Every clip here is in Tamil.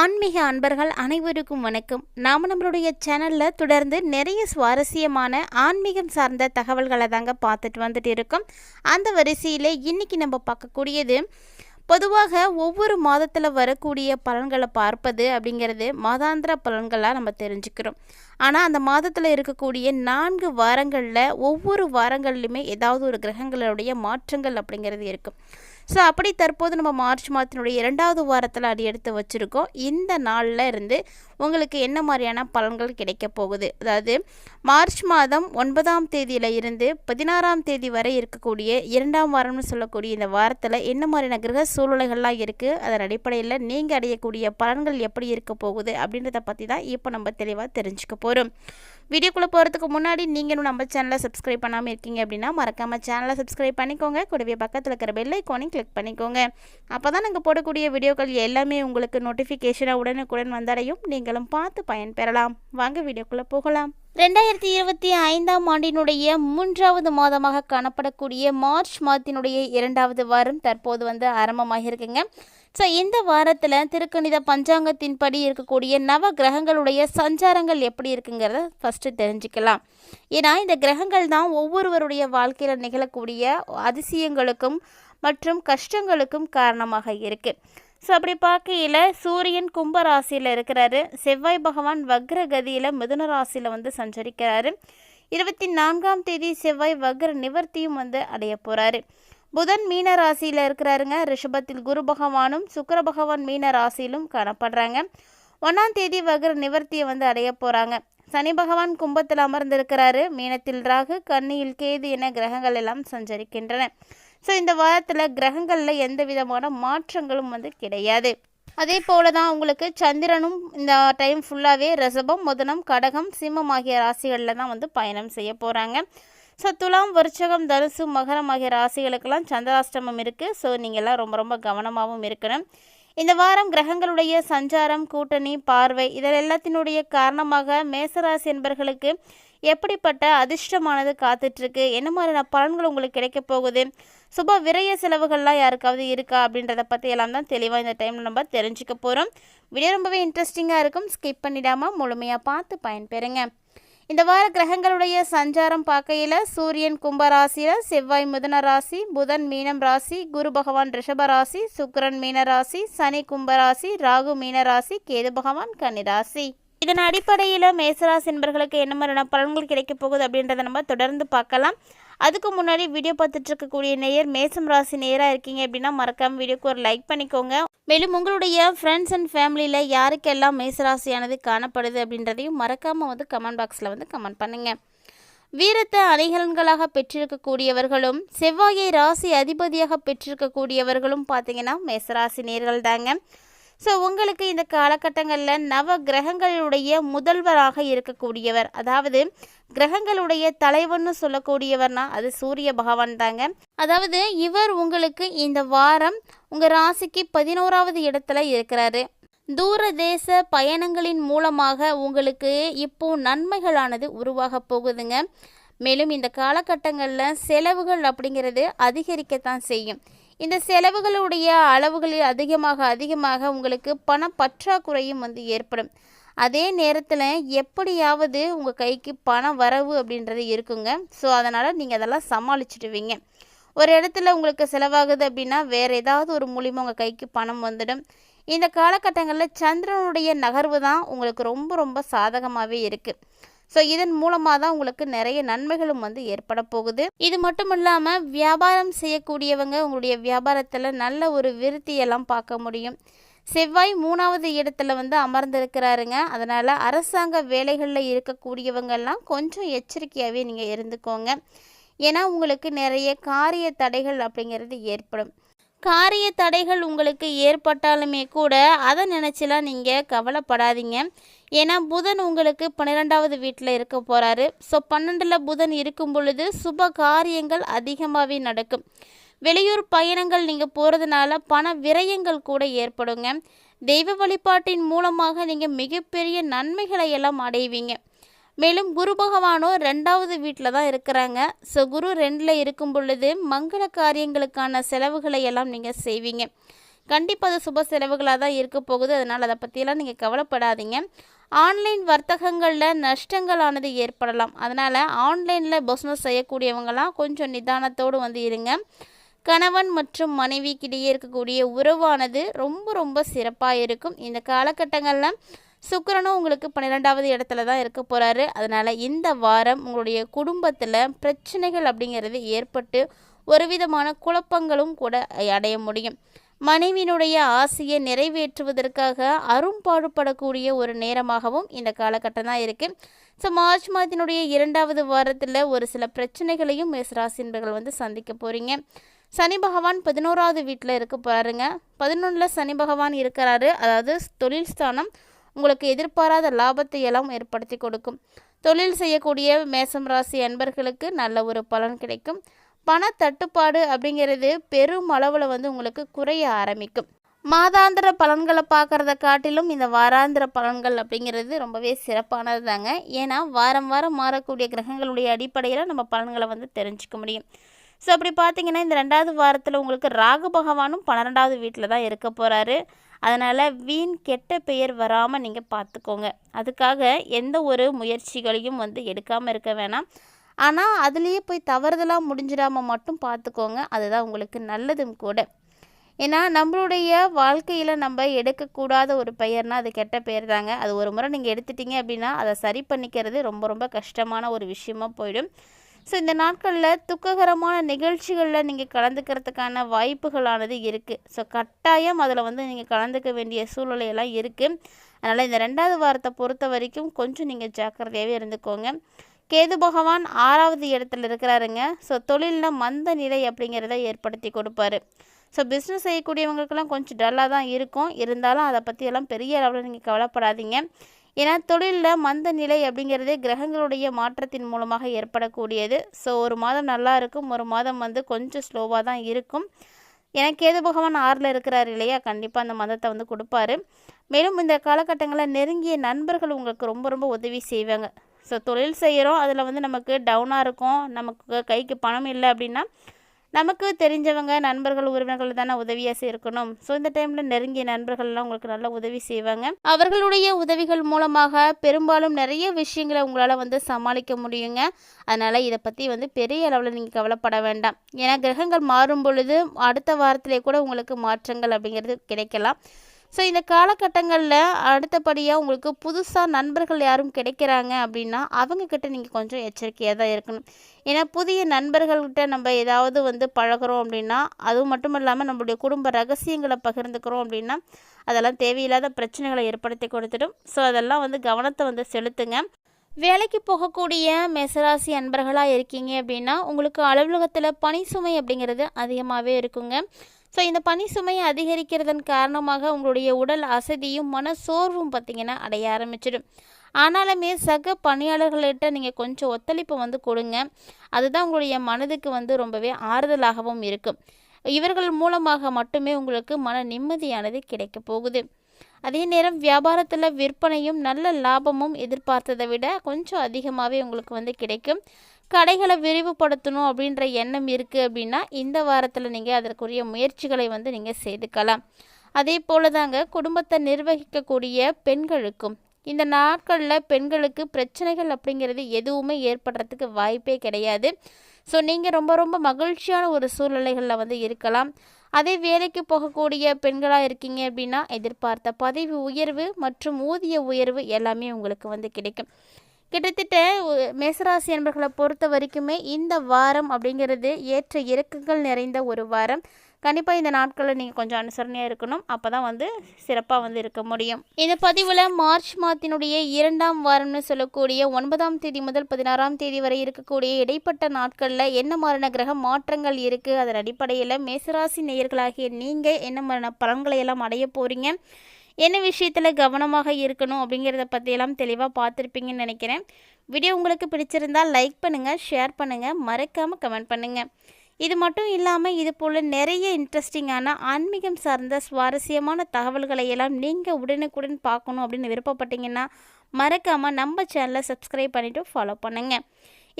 ஆன்மீக அன்பர்கள் அனைவருக்கும் வணக்கம். நாம் நம்மளுடைய சேனலில் தொடர்ந்து நிறைய சுவாரஸ்யமான ஆன்மீகம் சார்ந்த தகவல்களை தாங்க பார்த்துட்டு வந்துட்டு இருக்கோம். அந்த வரிசையில் இன்றைக்கி நம்ம பார்க்கக்கூடியது பொதுவாக ஒவ்வொரு மாதத்தில் வரக்கூடிய பலன்களை பார்ப்பது அப்படிங்கிறது மாதாந்திர பலன்களாக நம்ம தெரிஞ்சுக்கிறோம். ஆனால் அந்த மாதத்தில் இருக்கக்கூடிய நான்கு வாரங்களில் ஒவ்வொரு வாரங்கள்லையுமே ஏதாவது ஒரு கிரகங்களுடைய மாற்றங்கள் அப்படிங்கிறது இருக்கும். ஸோ அப்படி தற்போது நம்ம மார்ச் மாதத்தினுடைய இரண்டாவது வாரத்தில் அது எடுத்து வச்சுருக்கோம். இந்த நாளில் இருந்து உங்களுக்கு என்ன மாதிரியான பலன்கள் கிடைக்க போகுது? அதாவது மார்ச் மாதம் ஒன்பதாம் தேதியில் இருந்து பதினாறாம் தேதி வரை இருக்கக்கூடிய இரண்டாம் வாரம்னு சொல்லக்கூடிய இந்த வாரத்தில் என்ன மாதிரியான கிரக சூழ்நிலைகள்லாம் இருக்குது அதன் அடிப்படையில் நீங்கள் அடையக்கூடிய பலன்கள் எப்படி இருக்க போகுது? அப்படின்றத பற்றி தான் இப்போ நம்ம தெளிவாக தெரிஞ்சுக்க போகிறோம் வீடியோக்குள்ளே போகிறதுக்கு முன்னாடி நீங்களும் நம்ம சேனலை சப்ஸ்கிரைப் பண்ணாமல் இருக்கீங்க அப்படின்னா மறக்காமல் சேனலை சப்ஸ்கிரைப் பண்ணிக்கோங்க. கூடவே பக்கத்தில் இருக்கிற பெல் ஐக்கானையும் கிளிக் பண்ணிக்கோங்க. அப்போ தான் நாங்கள் போடக்கூடிய வீடியோக்கள் எல்லாமே உங்களுக்கு நோட்டிஃபிகேஷனாக உடனுக்குடன் வந்தடையும். நீங்களும் பார்த்து பயன்பெறலாம். வாங்க வீடியோக்குள்ளே போகலாம். ரெண்டாயிரத்தி இருபத்தி ஐந்தாம் ஆண்டினுடைய மூன்றாவது மாதமாக காணப்படக்கூடிய மார்ச் மாதத்தினுடைய இரண்டாவது வாரம் தற்போது வந்து ஆரம்பமாகியிருக்குங்க. ஸோ இந்த வாரத்தில் திருக்கணித பஞ்சாங்கத்தின்படி இருக்கக்கூடிய நவ கிரகங்களுடைய சஞ்சாரங்கள் எப்படி இருக்குங்கிறத ஃபஸ்ட்டு தெரிஞ்சுக்கலாம். ஏன்னா இந்த கிரகங்கள் தான் ஒவ்வொருவருடைய வாழ்க்கையில் நிகழக்கூடிய அதிசயங்களுக்கும் மற்றும் கஷ்டங்களுக்கும் காரணமாக இருக்குது ஸோ அப்படி பார்க்கையில் சூரியன் கும்ப ராசியில் இருக்கிறாரு. செவ்வாய் பகவான் வக்ரகதியில் மிதுன ராசியில் வந்து சஞ்சரிக்கிறாரு. இருபத்தி நான்காம் தேதி செவ்வாய் வக்ர நிவர்த்தியும் வந்து அடைய போகிறாரு புதன் மீன ராசியில் இருக்கிறாருங்க. ரிஷபத்தில் குரு பகவானும் சுக்கர பகவான் மீன ராசியிலும் காணப்படுறாங்க. ஒன்றாம் தேதி வகர் நிவர்த்தியை வந்து அடைய போகிறாங்க சனி பகவான் கும்பத்தில் அமர்ந்திருக்கிறாரு. மீனத்தில் ராகு கண்ணியில் கேது என கிரகங்கள் எல்லாம் சஞ்சரிக்கின்றன. ஸோ இந்த வாரத்தில் கிரகங்களில் எந்த விதமான மாற்றங்களும் வந்து கிடையாது. அதே போல தான் உங்களுக்கு சந்திரனும் இந்த டைம் ஃபுல்லாகவே ரிஷபம் முதனம் கடகம் சிம்மம் ஆகிய ராசிகளில் தான் வந்து பயணம் செய்ய போகிறாங்க ஸோ துலாம் விருச்சகம் தனுசு மகரம் ஆகிய ராசிகளுக்கெல்லாம் சந்திராஷ்டமம் இருக்குது ஸோ நீங்கள்லாம் ரொம்ப ரொம்ப கவனமாகவும் இருக்கணும். இந்த வாரம் கிரகங்களுடைய சஞ்சாரம் கூட்டணி பார்வை இதில் எல்லாத்தினுடைய காரணமாக மேசராசி என்பர்களுக்கு எப்படிப்பட்ட அதிர்ஷ்டமானது காத்துட்ருக்கு? என்ன மாதிரியான பலன்கள் உங்களுக்கு கிடைக்க போகுது? சுப விரய செலவுகள்லாம் யாருக்காவது இருக்கா? அப்படின்றத பற்றி எல்லாம் தான் தெளிவாக இந்த டைமில் நம்ம தெரிஞ்சுக்க போகிறோம் வீடியோ ரொம்பவே இன்ட்ரெஸ்டிங்காக இருக்கும். ஸ்கிப் பண்ணிடாமல் முழுமையாக பார்த்து பயன்பெறுங்க. இந்த வார கிரகங்களுடைய சஞ்சாரம் பார்க்கையில் சூரியன் கும்பராசியில் செவ்வாய் மிதுன ராசி புதன் மீனம் ராசி குரு பகவான் ரிஷப ராசி சுக்கரன் மீன ராசி சனி கும்பராசி ராகு மீன ராசி கேது பகவான் கன்னிராசி இதன் அடிப்படையில் மேசராசி என்பர்களுக்கு என்ன மாதிரியான பலன்கள் கிடைக்கப் போகுது அப்படின்றத நம்ம தொடர்ந்து பார்க்கலாம். அதுக்கு முன்னாடி வீடியோ பார்த்துட்டு இருக்கக்கூடிய நேயர் மேசம் ராசி நேராக இருக்கீங்க அப்படின்னா மறக்காமல் வீடியோக்கு ஒரு லைக் பண்ணிக்கோங்க. மேலும் உங்களுடைய ஃப்ரெண்ட்ஸ் அண்ட் ஃபேமிலியில் யாருக்கெல்லாம் மேசராசியானது காணப்படுது அப்படின்றதையும் மறக்காமல் வந்து கமெண்ட் பாக்ஸில் வந்து கமெண்ட் பண்ணுங்கள் வீரத்தை அணிகலன்களாக பெற்றிருக்கக்கூடியவர்களும் செவ்வாயை ராசி அதிபதியாக பெற்றிருக்கக்கூடியவர்களும் பார்த்தீங்கன்னா மேசராசி நேர்கள் தாங்க ஸோ உங்களுக்கு இந்த காலகட்டங்களில் நவ கிரகங்களுடைய முதல்வராக இருக்கக்கூடியவர் அதாவது கிரகங்களுடைய தலைவர்னு சொல்லக்கூடியவர்னா அது சூரிய பகவான் தாங்க அதாவது இவர் உங்களுக்கு இந்த வாரம் உங்கள் ராசிக்கு பதினோராவது இடத்துல இருக்கிறாரு. தூர தேச பயணங்களின் மூலமாக உங்களுக்கு இப்போ நன்மைகளானது உருவாக போகுதுங்க. மேலும் இந்த காலகட்டங்களில் செலவுகள் அப்படிங்கிறது அதிகரிக்கத்தான் செய்யும். இந்த செலவுகளுடைய அளவுகளில் அதிகமாக அதிகமாக உங்களுக்கு பண பற்றாக்குறையும் வந்து ஏற்படும். அதே நேரத்தில் எப்படியாவது உங்கள் கைக்கு பண வரவு அப்படின்றது இருக்குங்க. ஸோ அதனால் நீங்கள் அதெல்லாம் சமாளிச்சுடுவீங்க. ஒரு இடத்துல உங்களுக்கு செலவாகுது அப்படின்னா வேறு ஏதாவது ஒரு மூலியமாக உங்கள் கைக்கு பணம் வந்துடும். இந்த காலகட்டங்களில் சந்திரனுடைய நகர்வு தான் உங்களுக்கு ரொம்ப ரொம்ப சாதகமாகவே இருக்குது ஸோ இதன் மூலமாக தான் உங்களுக்கு நிறைய நன்மைகளும் வந்து ஏற்பட போகுது. இது மட்டும் இல்லாமல் வியாபாரம் செய்யக்கூடியவங்க உங்களுடைய வியாபாரத்தில் நல்ல ஒரு விருத்தியெல்லாம் பார்க்க முடியும். செவ்வாய் மூணாவது இடத்துல வந்து அமர்ந்திருக்கிறாருங்க. அதனால் அரசாங்க வேலைகளில் இருக்கக்கூடியவங்கெல்லாம் கொஞ்சம் எச்சரிக்கையாகவே நீங்கள் இருந்துக்கோங்க. ஏன்னா உங்களுக்கு நிறைய காரிய தடைகள் அப்படிங்கிறது ஏற்படும். காரிய தடைகள் உங்களுக்கு ஏற்பட்டாலுமே கூட அதை நினச்சிலாம் நீங்கள் கவலைப்படாதீங்க. ஏன்னா புதன் உங்களுக்கு பன்னிரெண்டாவது வீட்டில் இருக்க போகிறாரு ஸோ பன்னெண்டில் புதன் இருக்கும் பொழுது சுப காரியங்கள் அதிகமாகவே நடக்கும். வெளியூர் பயணங்கள் நீங்கள் போகிறதுனால பண விரயங்கள் கூட ஏற்படுங்க. தெய்வ வழிபாட்டின் மூலமாக நீங்கள் மிகப்பெரிய நன்மைகளை எல்லாம் அடைவீங்க. மேலும் குரு பகவானும் ரெண்டாவது வீட்டில் தான் இருக்கிறாங்க. ஸோ குரு ரெண்டில் இருக்கும் பொழுது மங்கள காரியங்களுக்கான செலவுகளை எல்லாம் நீங்கள் செய்வீங்க. கண்டிப்பாக அது சுப செலவுகளாக தான் இருக்க போகுது. அதனால் அதை பற்றியெல்லாம் நீங்கள் கவலைப்படாதீங்க. ஆன்லைன் வர்த்தகங்களில் நஷ்டங்களானது ஏற்படலாம். அதனால் ஆன்லைனில் பிஸ்னஸ் செய்யக்கூடியவங்களாம் கொஞ்சம் நிதானத்தோடு வந்து இருங்க. கணவன் மற்றும் மனைவிக்கிடையே இருக்கக்கூடிய உறவானது ரொம்ப ரொம்ப சிறப்பாக இருக்கும். இந்த காலகட்டங்களில் சுக்கரனும் உங்களுக்கு பன்னிரெண்டாவது இடத்துல தான் இருக்க போகிறாரு அதனால் இந்த வாரம் உங்களுடைய குடும்பத்தில் பிரச்சனைகள் அப்படிங்கிறது ஏற்பட்டு ஒரு விதமான குழப்பங்களும் கூட அடைய முடியும். மனைவியினுடைய ஆசையை நிறைவேற்றுவதற்காக அரும்பாடுபடக்கூடிய ஒரு நேரமாகவும் இந்த காலகட்டம் தான் இருக்குது ஸோ மார்ச் மாதத்தினுடைய இரண்டாவது வாரத்தில் ஒரு சில பிரச்சனைகளையும் மேசராசின்பர்கள் வந்து சந்திக்க போகிறீங்க சனி பகவான் பதினோராவது வீட்டில் இருக்க போகிறாருங்க பதினொன்றில் சனி பகவான் இருக்கிறாரு. அதாவது தொழில் ஸ்தானம் உங்களுக்கு எதிர்பாராத லாபத்தை எல்லாம் ஏற்படுத்தி கொடுக்கும். தொழில் செய்யக்கூடிய மேசம் ராசி அன்பர்களுக்கு நல்ல ஒரு பலன் கிடைக்கும். பண தட்டுப்பாடு அப்படிங்கிறது பெரும் அளவில் வந்து உங்களுக்கு குறைய ஆரம்பிக்கும். மாதாந்திர பலன்களை பார்க்குறத காட்டிலும் இந்த வாராந்திர பலன்கள் அப்படிங்கிறது ரொம்பவே சிறப்பானது தாங்க ஏன்னா வாரம் வாரம் மாறக்கூடிய கிரகங்களுடைய அடிப்படையில் நம்ம பலன்களை வந்து தெரிஞ்சுக்க முடியும். ஸோ அப்படி பார்த்தீங்கன்னா இந்த ரெண்டாவது வாரத்தில் உங்களுக்கு ராகு பகவானும் பன்னிரெண்டாவது வீட்டில் தான் இருக்க போகிறாரு அதனால் வீண் கெட்ட பெயர் வராமல் நீங்கள் பார்த்துக்கோங்க அதுக்காக எந்த ஒரு முயற்சிகளையும் வந்து எடுக்காமல் இருக்க வேணாம். ஆனால் அதுலேயே போய் தவறுதலாக முடிஞ்சிடாமல் மட்டும் பார்த்துக்கோங்க அதுதான் உங்களுக்கு நல்லதும் கூட. ஏன்னா நம்மளுடைய வாழ்க்கையில் நம்ம எடுக்கக்கூடாத ஒரு பெயர்னால் அது கெட்ட பெயர் தாங்க. அது ஒரு முறை நீங்கள் எடுத்துட்டீங்க அப்படின்னா அதை சரி பண்ணிக்கிறது ரொம்ப ரொம்ப கஷ்டமான ஒரு விஷயமா போயிடும். ஸோ இந்த நாட்களில் துக்ககரமான நிகழ்ச்சிகளில் நீங்கள் கலந்துக்கிறதுக்கான வாய்ப்புகளானது இருக்குது ஸோ கட்டாயம் அதில் வந்து நீங்கள் கலந்துக்க வேண்டிய சூழ்நிலையெல்லாம் இருக்குது அதனால் இந்த ரெண்டாவது வாரத்தை பொறுத்த வரைக்கும் கொஞ்சம் நீங்கள் ஜாக்கிரதையாகவே இருந்துக்கோங்க. கேது பகவான் ஆறாவது இடத்துல இருக்கிறாருங்க. ஸோ தொழிலில் மந்த நிலை அப்படிங்கிறத ஏற்படுத்தி கொடுப்பாரு. ஸோ பிஸ்னஸ் செய்யக்கூடியவங்களுக்கெல்லாம் கொஞ்சம் டல்லாக தான் இருக்கும். இருந்தாலும் அதை பற்றியெல்லாம் பெரிய அளவில் நீங்கள் கவலைப்படாதீங்க. ஏன்னா தொழிலில் மந்த நிலை அப்படிங்கிறதே கிரகங்களுடைய மாற்றத்தின் மூலமாக ஏற்படக்கூடியது. ஸோ ஒரு மாதம் நல்லா இருக்கும். ஒரு மாதம் வந்து கொஞ்சம் ஸ்லோவாக தான் இருக்கும். எனக்கு ஏது பகவான் ஆறில் இருக்கிறார் இல்லையா? கண்டிப்பாக அந்த மதத்தை வந்து கொடுப்பாரு. மேலும் இந்த காலகட்டங்களில் நெருங்கிய நண்பர்கள் உங்களுக்கு ரொம்ப ரொம்ப உதவி செய்வாங்க. ஸோ தொழில் செய்கிறோம் அதில் வந்து நமக்கு டவுனாக இருக்கும். நமக்கு கைக்கு பணம் இல்லை அப்படின்னா நமக்கு தெரிஞ்சவங்க நண்பர்கள் உறவினர்கள் தானே உதவியாக இருக்கணும் ஸோ இந்த டைமில் நெருங்கிய நண்பர்கள்லாம் உங்களுக்கு நல்ல உதவி செய்வாங்க. அவர்களுடைய உதவிகள் மூலமாக பெரும்பாலும் நிறைய விஷயங்களை உங்களால் வந்து சமாளிக்க முடியுங்க. அதனால் இதை பற்றி வந்து பெரிய அளவில் நீங்கள் கவலைப்பட வேண்டாம். ஏன்னா கிரகங்கள் மாறும் பொழுது அடுத்த வாரத்திலே கூட உங்களுக்கு மாற்றங்கள் அப்படிங்கிறது கிடைக்கலாம். ஸோ இந்த காலகட்டங்களில் அடுத்தபடியாக உங்களுக்கு புதுசாக நண்பர்கள் யாரும் கிடைக்கிறாங்க அப்படின்னா அவங்கக்கிட்ட நீங்கள் கொஞ்சம் எச்சரிக்கையாக தான் இருக்கணும். ஏன்னா புதிய நண்பர்கள்கிட்ட நம்ம ஏதாவது வந்து பழகிறோம் அப்படின்னா அதுவும் மட்டும் இல்லாமல் நம்மளுடைய குடும்ப ரகசியங்களை பகிர்ந்துக்கிறோம் அப்படின்னா அதெல்லாம் தேவையில்லாத பிரச்சனைகளை ஏற்படுத்தி கொடுத்துடும். ஸோ அதெல்லாம் வந்து கவனத்தை வந்து செலுத்துங்க. வேலைக்கு போகக்கூடிய மெசராசி அன்பர்களாக இருக்கீங்க அப்படின்னா உங்களுக்கு அலுவலகத்தில் பணி சுமை அப்படிங்கிறது அதிகமாகவே இருக்குங்க. ஸோ இந்த பனி சுமையை அதிகரிக்கிறதன் காரணமாக உங்களுடைய உடல் அசதியும் மன சோர்வும் பார்த்திங்கன்னா அடைய ஆரம்பிச்சிடும். ஆனாலுமே சக பணியாளர்கள்ட்ட நீங்கள் கொஞ்சம் ஒத்துழைப்பு வந்து கொடுங்க. அதுதான் உங்களுடைய மனதுக்கு வந்து ரொம்பவே ஆறுதலாகவும் இருக்கும். இவர்கள் மூலமாக மட்டுமே உங்களுக்கு மன நிம்மதியானது கிடைக்க போகுது. அதே நேரம் வியாபாரத்தில் விற்பனையும் நல்ல லாபமும் எதிர்பார்த்ததை விட கொஞ்சம் அதிகமாகவே உங்களுக்கு வந்து கிடைக்கும். கடைகளை விரிவுபடுத்தணும் அப்படின்ற எண்ணம் இருக்குது அப்படின்னா இந்த வாரத்தில் நீங்கள் அதற்குரிய முயற்சிகளை வந்து நீங்கள் செய்துக்கலாம். அதே போல தாங்க குடும்பத்தை நிர்வகிக்கக்கூடிய பெண்களுக்கும் இந்த நாட்களில் பெண்களுக்கு பிரச்சனைகள் அப்படிங்கிறது எதுவுமே ஏற்படுறதுக்கு வாய்ப்பே கிடையாது. ஸோ நீங்கள் ரொம்ப ரொம்ப மகிழ்ச்சியான ஒரு சூழ்நிலைகளில் வந்து இருக்கலாம். அதே வேலைக்கு போகக்கூடிய பெண்களாக இருக்கீங்க அப்படின்னா எதிர்பார்த்த பதவி உயர்வு மற்றும் ஊதிய உயர்வு எல்லாமே உங்களுக்கு வந்து கிடைக்கும். கிட்டத்தட்ட மேசராசி என்பர்களை பொறுத்த வரைக்குமே இந்த வாரம் அப்படிங்கிறது ஏற்ற இறக்குகள் நிறைந்த ஒரு வாரம். கண்டிப்பாக இந்த நாட்களில் நீங்கள் கொஞ்சம் அனுசரணையாக இருக்கணும். அப்போ தான் வந்து சிறப்பாக வந்து இருக்க முடியும். இந்த பதிவில் மார்ச் மாதத்தினுடைய இரண்டாம் வாரம்னு சொல்லக்கூடிய ஒன்பதாம் தேதி முதல் பதினாறாம் தேதி வரை இருக்கக்கூடிய இடைப்பட்ட நாட்களில் என்ன மாதிரியான கிரக மாற்றங்கள் இருக்குது அதன் அடிப்படையில் மேசராசி நேயர்களாகிய நீங்கள் என்ன மாதிரியான பலன்களை எல்லாம் அடைய போகிறீங்க என்ன விஷயத்தில் கவனமாக இருக்கணும் அப்படிங்கிறத பற்றியெல்லாம் தெளிவாக பார்த்துருப்பீங்கன்னு நினைக்கிறேன். வீடியோ உங்களுக்கு பிடிச்சிருந்தால் லைக் பண்ணுங்கள் ஷேர் பண்ணுங்கள் மறக்காமல் கமெண்ட் பண்ணுங்கள் இது மட்டும் இல்லாமல் இது போல் நிறைய இன்ட்ரெஸ்டிங்கான ஆன்மீகம் சார்ந்த சுவாரஸ்யமான தகவல்களை எல்லாம் நீங்கள் உடனுக்குடன் பார்க்கணும் அப்படின்னு விருப்பப்பட்டீங்கன்னா மறக்காமல் நம்ம சேனலை சப்ஸ்கிரைப் பண்ணிவிட்டு ஃபாலோ பண்ணுங்கள்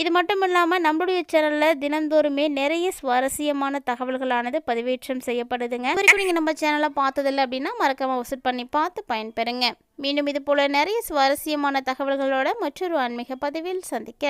இது மட்டும் இல்லாமல் நம்மளுடைய சேனலில் தினந்தோறுமே நிறைய சுவாரஸ்யமான தகவல்களானது பதிவேற்றம் செய்யப்படுதுங்க. இது நீங்கள் நம்ம சேனலை பார்த்ததில்ல அப்படின்னா மறக்காமல் விசிட் பண்ணி பார்த்து பயன்பெறுங்க. மீண்டும் இது போல நிறைய சுவாரஸ்யமான தகவல்களோட மற்றொரு ஆன்மீக பதிவில் சந்திக்க